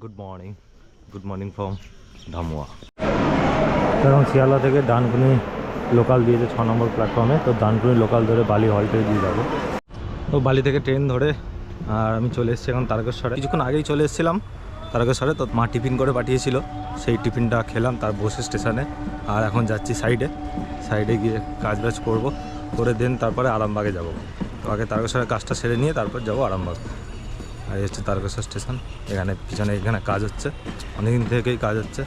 Good morning good morning from Dhamua এখন শিয়ালদা থেকে Dankuni local দিয়েছে ছ নম্বর প্ল্যাটফর্মে তো ডানকুনি লোকাল ধরে বালি হলটে দিয়ে যাব। তো বালি থেকে ট্রেন ধরে আর আমি চলে এসেছি এখন তারকেশ্বরে। কিছুক্ষণ আগেই চলে এসেছিলাম তারকেশ্বরে তো মা টিফিন করে পাঠিয়েছিল। সেই টিফিনটা খেলাম তার বসে স্টেশনে আর এখন যাচ্ছি সাইডে সাইডে গিয়ে কাজ বাজ করব করে দেন তারপরে আরামবাগে যাব। তো আগে তারকেশ্বরের কাজটা সেরে নিয়ে তারপর যাব আরামবাগ। আর এই হচ্ছে তারকেশ্বর স্টেশন। এখানে পিছনে এখানে কাজ হচ্ছে। অনেকদিন থেকেই কাজ হচ্ছে।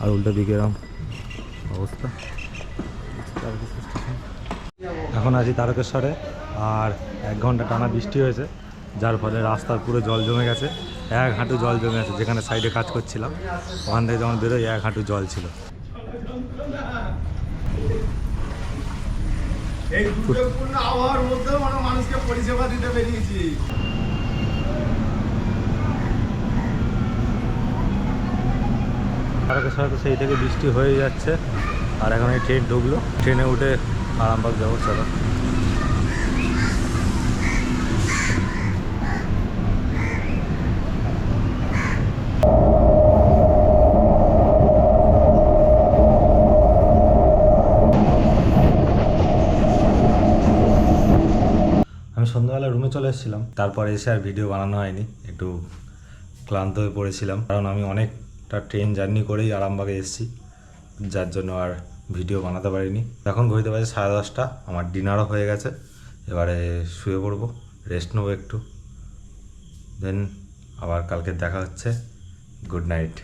আর উল্টো দিকে এরকম অবস্থা। এখন আছি তারকেশ্বরে। আর এক ঘণ্টা টানা বৃষ্টি হয়েছে। যার ফলে রাস্তার পুরো জল জমে গেছে। এক হাঁটু জল জমে গেছে। যেখানে সাইডে কাজ করছিলাম, ওখান থেকে যখন বেরোই এক হাঁটু জল ছিল। এই দুর্যোগপূর্ণ আবহাওয়ার মধ্যেও আমরা মানুষকে পরিষেবা দিতে তারকেশ্বরে তো সেই থেকে বৃষ্টি হয়ে যাচ্ছে, আর এখন এই ট্রেন ঢুকলো। ট্রেনে উঠে আরামবাগ যাব, চলো। আমি সন্ধ্যাবেলা রুমে চলে এসেছিলাম। তারপরে এসে আর ভিডিও বানানো হয়নি। একটু ক্লান্ত হয়ে পড়েছিলাম। কারণ আমি অনেকটা ট্রেন জার্নি করেই আরামবাগে এসেছি। যার জন্য আর ভিডিও বানাতে পারিনি। এখন ঘড়িতে বাজে সাড়ে দশটা। আমার ডিনারও হয়ে গেছে। এবারে শুয়ে পড়ব রেস্ট নেব একটু। দেন আবার কালকে দেখা হচ্ছে। Good night